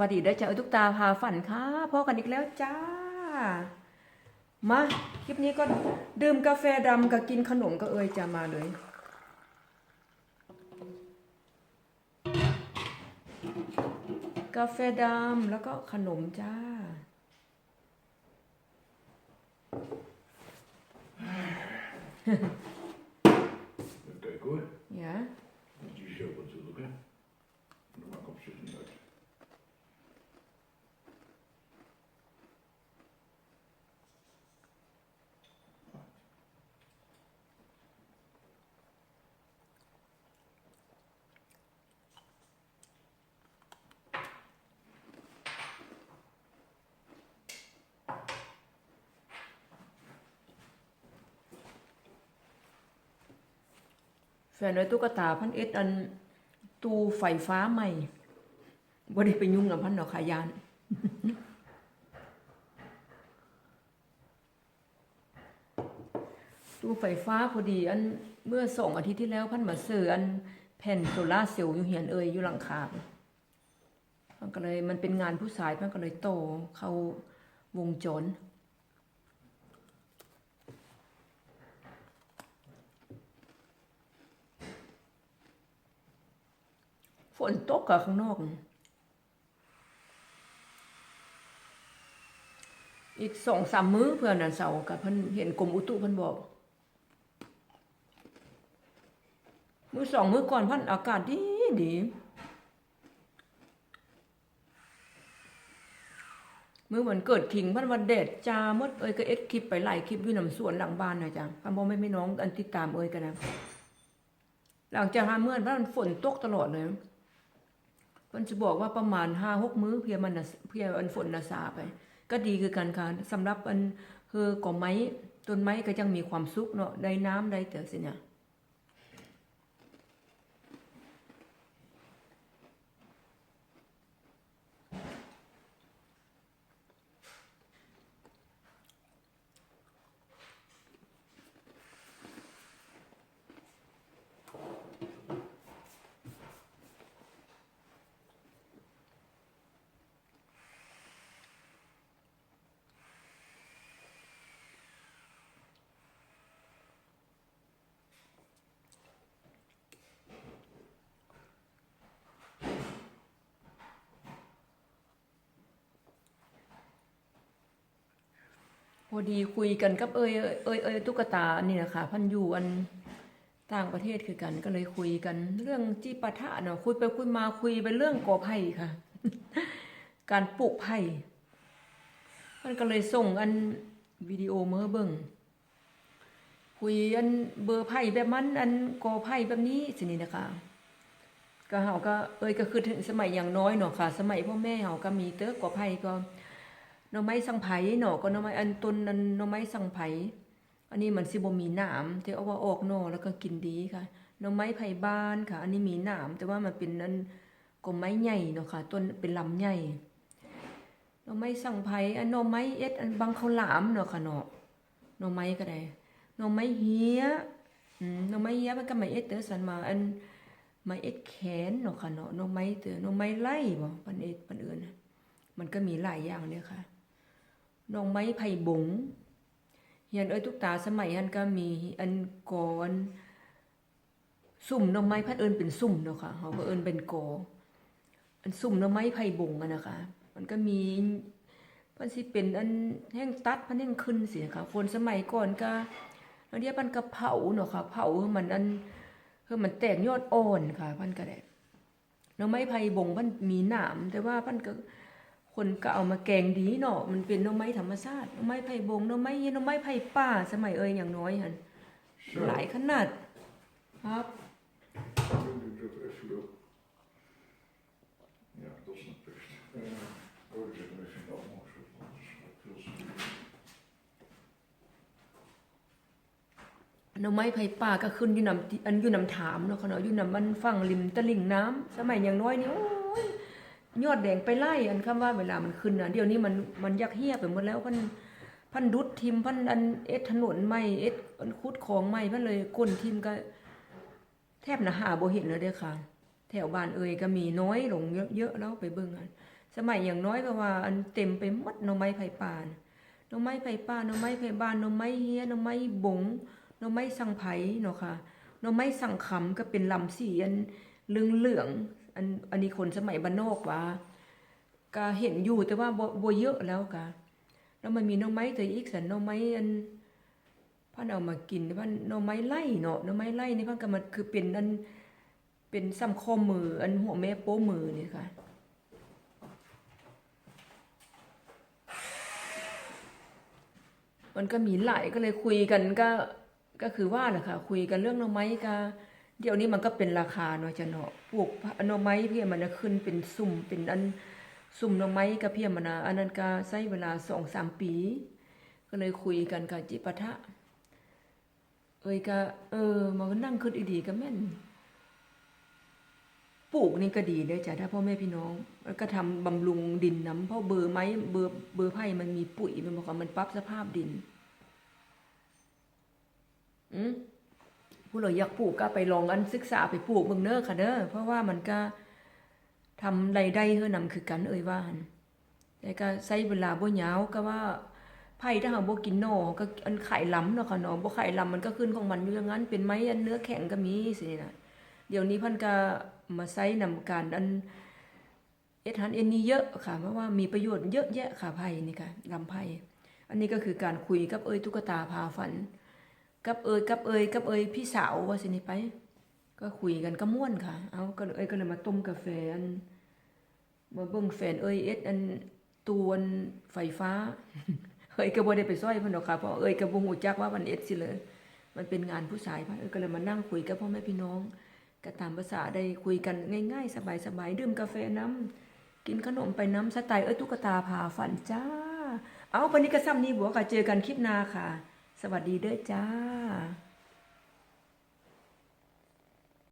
วัสดีเด้อจ้าทุกตาพาฝันค่ะพ่อกันอีกแล้วจ้า มาคลิปนี้ก็ดื่มกาแฟดำกับกินขนมก็เอ่ยจะมาเลย กาแฟดำแล้วก็ขนมจ้า Kijk hoor, อย่า แฟนไว้ตุ๊กตาพันเอ็ดอันตูไฟฟ้าใหม่บ่ได้ไปยุ่งกับพันดอกขายานตู้ไฟฟ้าพอดี อันเมื่อสองอาทิตย์ที่แล้วพันมาซื้ออันแผ่นโซล่าเซลล์อยู่เหียนเอ่ยอยู่หลังคามันก็เลยมันเป็นงานผู้ชายมันก็เลยโต เขาวงจร นตกกับข้างนอกอีกสองสามมื้อเพื่อนน่ะเสาร์กับเพิ่นเห็นกรมอุตุเพิ่นบอก มื้อสองมื้อก่อนพันอากาศดีดีมื้อวันเกิดขิงพันวันแดดจาหมดเอ้ยก็เอ็ดคลิปไปหลายคลิปอยู่นำสวนหลังบ้านน่ะจ้ะพันบ่แม่พี่น้องอันติดตามเอ้ยกันนะหลังจากหาเมื่อมันฝนตกตลอดเลย มันจะบอกว่าประมาณห้าหกมื้อเพียมันนะเพียอันฝนนาซาไป ก็ดีคือกันค่ะสำหรับอันเฮอก่อไม้ต้นไม้ก็ยังมีความสุขเนาะได้น้ำได้เต๋อสิเนี่ย อดีคุยกันกับเอ้ยเอ้ยเอ้ยเอ้ยตุ๊กตานี่นะคะพันอยู่อันต่างประเทศคือกันก็เลยคุยกัน เรื่องจีปะทะเนาะคุยไปคุยมาคุยไปเรื่องกอไผ่ค่ะ การปลูกไผ่มันก็เลยส่งอันวิดีโอเมื่อเบิ่งคุยอันเบอร์ไผ่แบบมันอันกอไผ่แบบนี้สินี่นะคะ ก็เฮาก็เอ้ยก็คือถึงสมัยอย่างน้อยเนาะค่ะ สมัยพ่อแม่เฮาก็มีเต้อกอไผ่ก็ หน่อไม้สังไผ่หน่อก็หน่อไม้อันต้นนั้นหน่อไม้สังไผ่อันนี้มันสิบ่มีหนามแต่เอาว่าออกหน่อแล้วก็กินดีค่ะหน่อไม้ไผ่บ้านค่ะ อันนี้มีหนามแต่ว่ามันเป็นอันก็ไม้ใหญ่เนาะค่ะ ต้นเป็นลำใหญ่หน่อไม้สังไผ่อันหน่อไม้เอ็ดอันบางข้าวหลามเนาะค่ะเนาะหน่อไม้ก็ได้หน่อไม้เหียหน่อไม้เหียมันก็ไม้เอ็ดเตอสันมาอันไม้เอ็ดแขนเนาะค่ะเนาะหน่อไม้เตอหน่อไม้ไล่บ่ปันเอ็ดปันเอื่นมันก็มีหลายอย่างเนี่ยค่ะ น้องไม้ไผ่บงเฮียนเอ้ยทุกตาสมัยฮันก็มีอันกออันสุ่มน้องไม้พัดเอิญเป็นสุ่มเนาะค่ะเขาก็เอิญเป็นกออันสุ่มน้องไม้ไผ่บงอะนะคะ มันก็มีมันสิเป็นอันแห้งตัดพันแห้งขึ้นสิค่ะคนสมัยก่อนก็อันเดียวมันก็เผาเนาะค่ะเผาให้มันอันคือมันแตกยอดอ่อนค่ะพันก็ได้หน้องไม้ไผ่บงพันมีหนามแต่ว่าพันก็ คนก็เอามาแกงดีเนาะมันเป็นหน่อไม้ธรรมชาติหน่อไม้ไผ่บงหน่อไม้เย็นหน่อไม้ไผ่ป่าสมัยเอ่ยอย่างน้อยหัน Zo, หลายขนาดครับ doe ik dat even op. Ja, dat snap ik. Uh, oh, ik zet hem even in de afmaak. zo, want dat is wel veel zuur. หน่อไม้ไผ่ป่าก็ขึ้นอยู่นำที่อันอยู่นำถามเนาะเขาเนาะอยู่นำมันฝั่งริมตลิ่งน้ำสมัยอย่างน้อยนี่โอ้ย ยอดแดงไปไล่อันคำว่าเวลามันขึ้นนะเดี๋ยวนี้มันมันยักเฮียไปหมดแล้วพันพันดุดทิมพันอันเอ็ดถนนใหม่เอ็ดอันคุดของใหม่พันเลยก้นทิมก็ แทบนะหาบเห็นแล้วเด้อค่ะ แถวบ้านเอ่ยก็มีน้อยหลงเยอะๆแล้วไปเบิ่งกันสมัยอย่างน้อยก็ว่า อันเต็มไปหมดหน่อไม้ไผ่ป่านหน่อไม้ไผ่ป่าหน่อไม้ไผ่บ้านหน่อไม้เฮียหน่อไม้บงหน่อไม้สังไผ่เนาะค่ะหน่อไม้สังขำก็เป็นลำสีอันเหลืองเหลื อันอันนี้คนสมัยบ้านนอกว่าก็เห็นอยู่แต่ว่าบ่บ่เยอะแล้วกะแล้วมันมีน่องไม้ตัวอีกสันน่องไม้อันพันเอามากินพันหน่อไม้ไล่เนาะน่องไม้ไล่นี่พันก็มันคือเป็นอันเป็นซ้ำข้อมือ อันหัวแม่โป้มือนี่ค่ะมันก็มีหลายก็เลยคุยกันก็ก็คือว่าแหละค่ะคุยกันเรื่องน่องไม้ก็ เดี๋ยวนี้มันก็เป็นราคาเนาะจะเนาะปลูกหน่อไม้เพี่มันขึ้นเป็นสุ่มเป็นอันสุ่มหน่อไม้กับเพียมนาอันนั้นก็ใช้เวลาสองสามปี ก็เลยคุยกันกับจิปะทะ เอ้ยก็เออ มันก็นั่งคิดอีดีก็แม่นปลูกนี่ก็ดีเด้อจ้ะถ้าพ่อแม่พี่น้อง แล้วก็ทำบำรุงดินน้ำเพราะเบอร์ไม้เบอร์เบอร์ไผ่มันมีปุ๋ยมันบอกว่ามันปรับสภาพดิน อืม ผู้เราอยากปลูกก็ไปลองกันศึกษาไปปลูกเบิ่งเด้อค่ะเด้อเพราะว่ามันก็ทำใดได้เฮือนำคือกันเอ่ยว่าหั่นแต่ก็ใช้เวลาบ่ยาวก็ว่าไผ่ถ้าเฮาบ่กินหนอก็อันไข่ล้ำเนาะค่ะเนาะบ่ไข่ล้ำมันก็ขึ้นของมันอยู่อย่างนั้นเป็นไม้อันเนื้อแข็งก็มีสินะเดี๋ยวนี้เพิ่นก็มาใช้นำการอันเอ็ดหันเอ็นนี่เยอะค่ะเพราะว่ามีประโยชน์เยอะแยะค่ะไผ่นี่ค่ะลำไผ่อันนี้ก็คือการคุยกับเอ้ยตุ๊กตาพาฝัน กับเอ้ยกับเอ้ยกับเอ้ยพี่สาวว่าสินี่ไป ก็คุยกันก็ม่วนค่ะ เอาก็เอ้ยก็เลยมาต้มกาแฟอันมาเบิ่งแฟนเอ้ยเอ็ดอันตัวนไฟฟ้าเอ้ยก็บ่ได้ไปซอยเพิ่นดอกค่ะเพราะเอ้ยก็บ่ฮู้จักว่ามันเอ็ดสิเลย มันเป็นงานผู้ชายค่ะเอ้ยก็เลยมานั่งคุยกับพ่อแม่พี่น้องก็ตามภาษาได้คุยกันง่ายๆ สบายๆดื่มกาแฟน้ำกินขนมไปน้ำสไตล์เอ้ยตุ๊กตาพาฝันจ้า เอาปานนี้ก็ซ้ำนี้บัวค่ะเจอกันคลิปหน้าค่ะ สวัสดีเด้อจ้า